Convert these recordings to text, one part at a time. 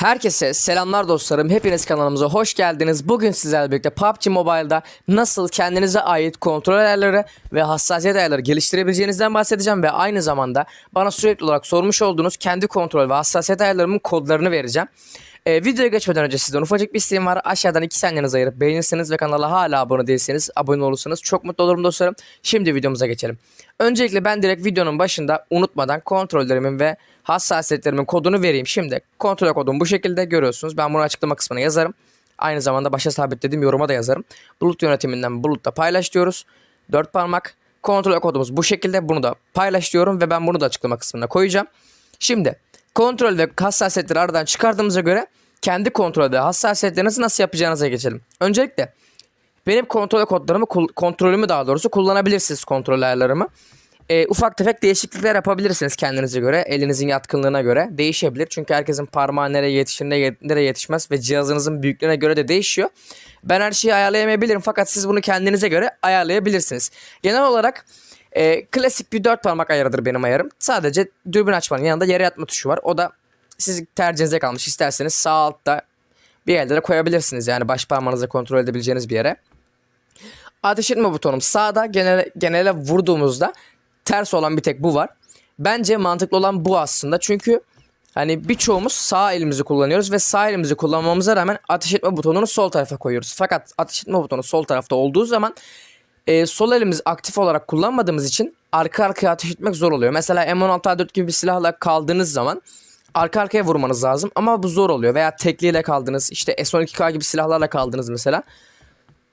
Herkese selamlar dostlarım. Hepiniz kanalımıza hoş geldiniz. Bugün sizlerle birlikte PUBG Mobile'da nasıl kendinize ait kontrol ayarları ve hassasiyet ayarları geliştirebileceğinizden bahsedeceğim ve aynı zamanda bana sürekli olarak sormuş olduğunuz kendi kontrol ve hassasiyet ayarlarımın kodlarını vereceğim. Ee, videoya geçmeden önce sizden ufacık bir isteğim var. Aşağıdan iki saniyenizi ayırıp beğenirseniz ve kanala hala abone değilseniz abone olursanız çok mutlu olurum dostlarım. Şimdi videomuza geçelim. Öncelikle ben direkt videonun başında unutmadan kontrollerimin ve hassasiyetlerimin kodunu vereyim. Şimdi kontrol kodum bu şekilde görüyorsunuz. Ben bunu açıklama kısmına yazarım. Aynı zamanda başa sabitlediğim yoruma da yazarım. Bulut yönetiminden bulutta paylaş diyoruz. 4 parmak. Kontrol kodumuz bu şekilde. Bunu da paylaş diyorum ve ben bunu da açıklama kısmına koyacağım. Şimdi kontrol ve hassasiyetleri aradan çıkardığımıza göre kendi kontrol ve hassasiyetlerinizi nasıl yapacağınıza geçelim. Öncelikle benim kontrol kodlarımı, kontrolümü daha doğrusu kullanabilirsiniz kontrol ayarlarımı. Ee, ufak tefek değişiklikler yapabilirsiniz kendinize göre, elinizin yatkınlığına göre. Değişebilir çünkü herkesin parmağı nereye yetişir, nereye yetişmez ve cihazınızın büyüklüğüne göre de değişiyor. Ben her şeyi ayarlayamayabilirim fakat siz bunu kendinize göre ayarlayabilirsiniz. Genel olarak e, klasik bir dört parmak ayarıdır benim ayarım. Sadece dürbün açmanın yanında yere yatma tuşu var. O da sizin tercihinize kalmış. İsterseniz sağ altta bir yerlere koyabilirsiniz. Yani baş parmağınızla kontrol edebileceğiniz bir yere. Ateş etme butonum sağda genele, genele vurduğumuzda ters olan bir tek bu var. Bence mantıklı olan bu aslında. Çünkü hani birçoğumuz sağ elimizi kullanıyoruz ve sağ elimizi kullanmamıza rağmen ateş etme butonunu sol tarafa koyuyoruz. Fakat ateş etme butonu sol tarafta olduğu zaman e, sol elimiz aktif olarak kullanmadığımız için arka arkaya ateş etmek zor oluyor. Mesela M16A4 gibi bir silahla kaldığınız zaman arka arkaya vurmanız lazım ama bu zor oluyor. Veya tekliyle kaldınız işte S12K gibi silahlarla kaldınız mesela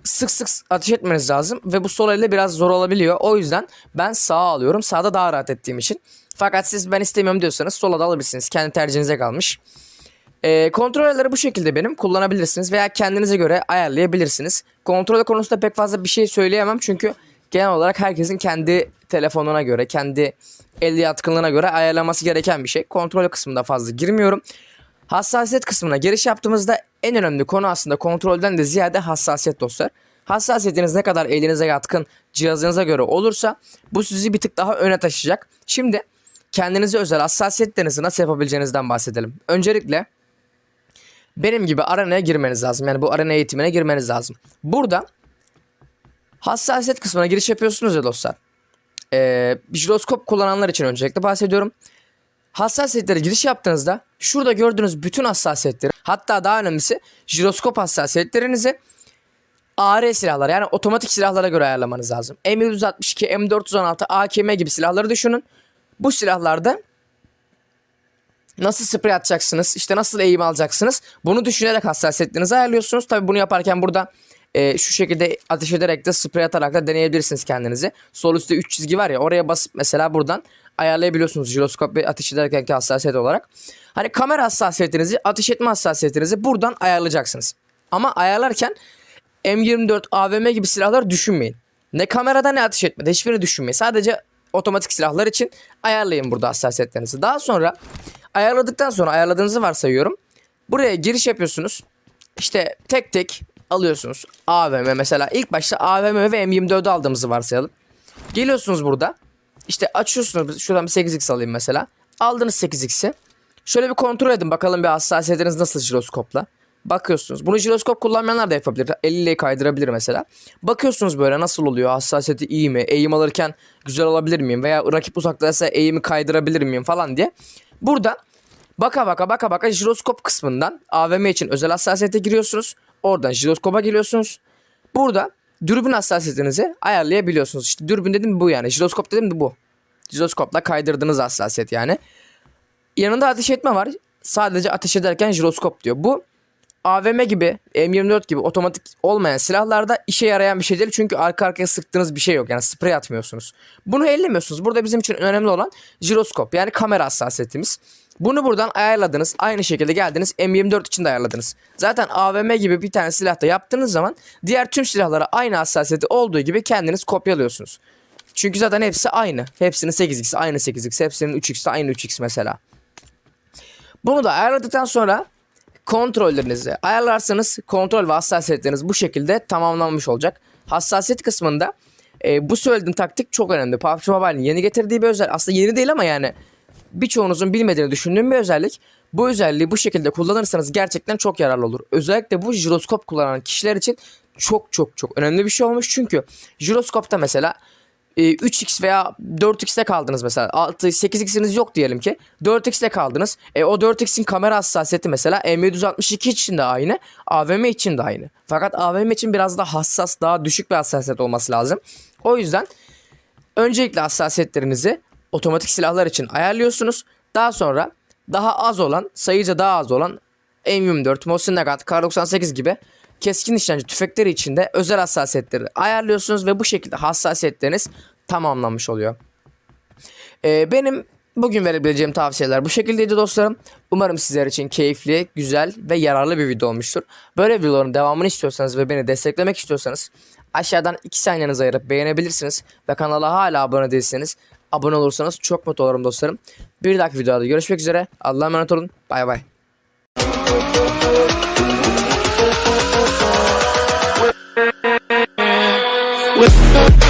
sık sık ateş etmeniz lazım ve bu sol elle biraz zor olabiliyor. O yüzden ben sağa alıyorum. Sağda daha rahat ettiğim için. Fakat siz ben istemiyorum diyorsanız sola da alabilirsiniz. Kendi tercihinize kalmış. Ee, kontrolleri bu şekilde benim kullanabilirsiniz veya kendinize göre ayarlayabilirsiniz. Kontrol konusunda pek fazla bir şey söyleyemem çünkü genel olarak herkesin kendi telefonuna göre, kendi el yatkınlığına göre ayarlaması gereken bir şey. Kontrol kısmında fazla girmiyorum. Hassasiyet kısmına giriş yaptığımızda en önemli konu aslında kontrolden de ziyade hassasiyet dostlar. Hassasiyetiniz ne kadar elinize yatkın cihazınıza göre olursa bu sizi bir tık daha öne taşıyacak. Şimdi kendinize özel hassasiyetlerinizi nasıl yapabileceğinizden bahsedelim. Öncelikle benim gibi arenaya girmeniz lazım. Yani bu arena eğitimine girmeniz lazım. Burada hassasiyet kısmına giriş yapıyorsunuz ya dostlar. Ee, jiroskop kullananlar için öncelikle bahsediyorum. Hassasiyetlere giriş yaptığınızda şurada gördüğünüz bütün hassasiyetleri hatta daha önemlisi jiroskop hassasiyetlerinizi AR silahlar yani otomatik silahlara göre ayarlamanız lazım. M162, M416, AKM gibi silahları düşünün. Bu silahlarda nasıl sprey atacaksınız, işte nasıl eğim alacaksınız bunu düşünerek hassasiyetlerinizi ayarlıyorsunuz. Tabi bunu yaparken burada e, şu şekilde ateş ederek de sprey atarak da deneyebilirsiniz kendinizi. Sol üstte 3 çizgi var ya oraya basıp mesela buradan ayarlayabiliyorsunuz jiroskop ve ateş ederkenki hassasiyet olarak. Hani kamera hassasiyetinizi, ateş etme hassasiyetinizi buradan ayarlayacaksınız. Ama ayarlarken M24, AVM gibi silahlar düşünmeyin. Ne kamerada ne ateş etmede hiçbirini düşünmeyin. Sadece otomatik silahlar için ayarlayın burada hassasiyetlerinizi. Daha sonra ayarladıktan sonra ayarladığınızı varsayıyorum. Buraya giriş yapıyorsunuz. İşte tek tek alıyorsunuz. AVM mesela ilk başta AVM ve M24'ü aldığımızı varsayalım. Geliyorsunuz burada. İşte açıyorsunuz. Şuradan bir 8x alayım mesela. Aldınız 8x'i. Şöyle bir kontrol edin bakalım bir hassasiyetiniz nasıl jiroskopla. Bakıyorsunuz. Bunu jiroskop kullanmayanlar da yapabilir. Elle kaydırabilir mesela. Bakıyorsunuz böyle nasıl oluyor? Hassasiyeti iyi mi? Eğim alırken güzel olabilir miyim? Veya rakip uzaktaysa eğimi kaydırabilir miyim falan diye. Burada baka baka baka baka jiroskop kısmından AVM için özel hassasiyete giriyorsunuz. Oradan jiroskopa giriyorsunuz. Burada dürbün hassasiyetinizi ayarlayabiliyorsunuz. İşte dürbün dedim bu yani. Jiroskop dedim de bu. Jiroskopla kaydırdığınız hassasiyet yani. Yanında ateş etme var. Sadece ateş ederken jiroskop diyor. Bu AVM gibi, M24 gibi otomatik olmayan silahlarda işe yarayan bir şey değil. Çünkü arka arkaya sıktığınız bir şey yok. Yani sprey atmıyorsunuz. Bunu ellemiyorsunuz. Burada bizim için önemli olan jiroskop. Yani kamera hassasiyetimiz. Bunu buradan ayarladınız. Aynı şekilde geldiniz M24 için de ayarladınız. Zaten AVM gibi bir tane silahta yaptığınız zaman diğer tüm silahlara aynı hassasiyeti olduğu gibi kendiniz kopyalıyorsunuz. Çünkü zaten hepsi aynı. Hepsinin 8x aynı 8x. Hepsinin 3x de aynı 3x mesela. Bunu da ayarladıktan sonra kontrollerinizi ayarlarsanız kontrol ve hassasiyetleriniz bu şekilde tamamlanmış olacak. Hassasiyet kısmında e, bu söylediğim taktik çok önemli. PUBG Mobile'in yeni getirdiği bir özellik. Aslında yeni değil ama yani birçoğunuzun bilmediğini düşündüğüm bir özellik. Bu özelliği bu şekilde kullanırsanız gerçekten çok yararlı olur. Özellikle bu jiroskop kullanan kişiler için çok çok çok önemli bir şey olmuş. Çünkü jiroskopta mesela e, 3x veya 4x'te kaldınız mesela. 6 8x'iniz yok diyelim ki. 4x'te kaldınız. E, o 4x'in kamera hassasiyeti mesela M762 için de aynı. AVM için de aynı. Fakat AVM için biraz daha hassas, daha düşük bir hassasiyet olması lazım. O yüzden öncelikle hassasiyetlerinizi otomatik silahlar için ayarlıyorsunuz. Daha sonra daha az olan, sayıca daha az olan M24, Mosin Nagant, Kar98 gibi keskin nişancı tüfekleri için de özel hassasiyetleri ayarlıyorsunuz ve bu şekilde hassasiyetleriniz tamamlanmış oluyor. Ee, benim bugün verebileceğim tavsiyeler bu şekildeydi dostlarım. Umarım sizler için keyifli, güzel ve yararlı bir video olmuştur. Böyle videoların devamını istiyorsanız ve beni desteklemek istiyorsanız aşağıdan iki saniyenizi ayırıp beğenebilirsiniz. Ve kanala hala abone değilseniz abone olursanız çok mutlu olurum dostlarım. Bir dahaki videoda görüşmek üzere. Allah'a emanet olun. Bay bay. With